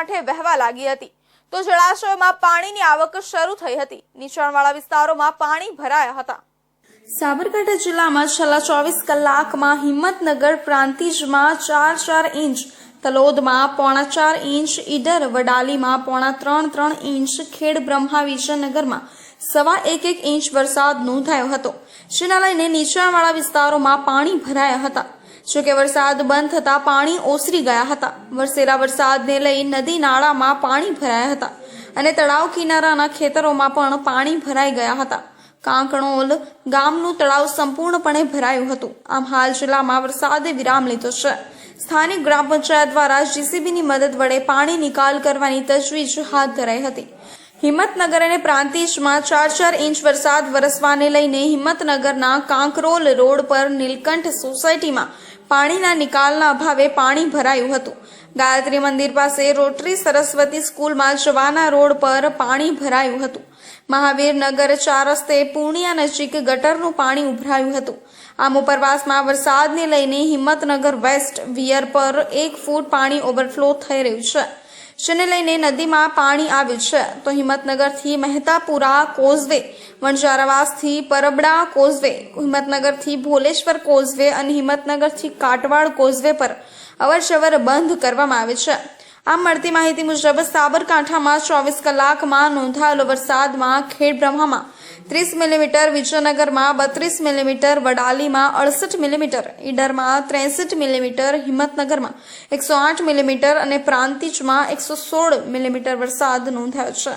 કાંઠે વહેવા લાગી હતી. તો જળાશયોમાં પાણીની આવક શરૂ થઈ હતી. નીચાણવાળા વિસ્તારોમાં પાણી ભરાયા હતા. સાબરકાંઠા જિલ્લામાં છેલ્લા ચોવીસ કલાકમાં હિંમતનગર પ્રાંતિજમાં ચાર ચાર ઇંચ, તલોદમાં પોણા ચાર ઇંચ, ઈડર વડાલીમાં પોણા ત્રણ ત્રણ ઇંચ, ખેડ બ્રહ્મા વિજયનગરમાં સવા એક એક ઇંચ વરસાદ નોંધાયો હતો. જેના લઈને નીચાણવાળા વિસ્તારોમાં પાણી ભરાયા હતા. જોકે વરસાદ બંધ થતાં પાણી ઓસરી ગયા હતા. વરસેલા વરસાદને લઈ નદી નાળામાં પાણી ભરાયા હતા અને તળાવ કિનારાના ખેતરોમાં પણ પાણી ભરાઈ ગયા હતા. કાંકણોલ ગામનું તળાવ સંપૂર્ણપણે ભરાયું હતું. આમ હાલ જિલ્લામાં વરસાદે વિરામ લીધો છે. સ્થાનિક ગ્રામ પંચાયત દ્વારા જીસીબીની મદદ વડે પાણી નિકાલ કરવાની તજવીજ હાથ ધરાઈ હતી. હિંમતનગર અને પ્રાંતિજમાં ચાર ચાર ઇંચ વરસાદ વરસવાને લઈને હિંમતનગરના કાંકરોલ રોડ પર નીલકંઠ સોસાયટીમાં પાણીના નિકાલના અભાવે પાણી ભરાયું હતું. ગાયત્રી મંદિર પાસે રોટરી સરસ્વતી સ્કૂલમાં જવાના રોડ પર પાણી ભરાયું હતું. મહાવીરનગર ચાર રસ્તે પૂર્ણિયા નજીક ગટરનું પાણી ઉભરાયું હતું. આમ ઉપરવાસમાં વરસાદને લઈને હિંમતનગર વેસ્ટ વિયર પર એક ફૂટ પાણી ઓવરફ્લો થઈ રહ્યું છે. જેને લઈને નદીમાં પાણી આવ્યું છે, તો હિંમતનગરથી મહેતાપુરા કોઝવે વણજારાવાસથી પરબડા કોઝવે, હિંમતનગરથી ભોલેશ્વર કોઝવે અને હિંમતનગરથી કાટવાડ કોઝવે પર અવરજવર બંધ કરવામાં આવે છે. આમ મળતી માહિતી મુજબ સાબરકાંઠામાં ચોવીસ કલાકમાં નોંધાયેલો વરસાદમાં ખેડબ્રહ્મામાં ત્રીસ મિલીમીટર વિજયનગરમાં બત્રીસ મિલીમીટર વડાલીમાં અડસઠ મિલીમીટર, ઈડરમાં ત્રેસઠ મિલીમીટર, હિંમતનગરમાં એકસો આઠ મિલીમીટર અને પ્રાંતિજમાં એકસો સોળ મિલીમીટર વરસાદ નોંધાયો છે.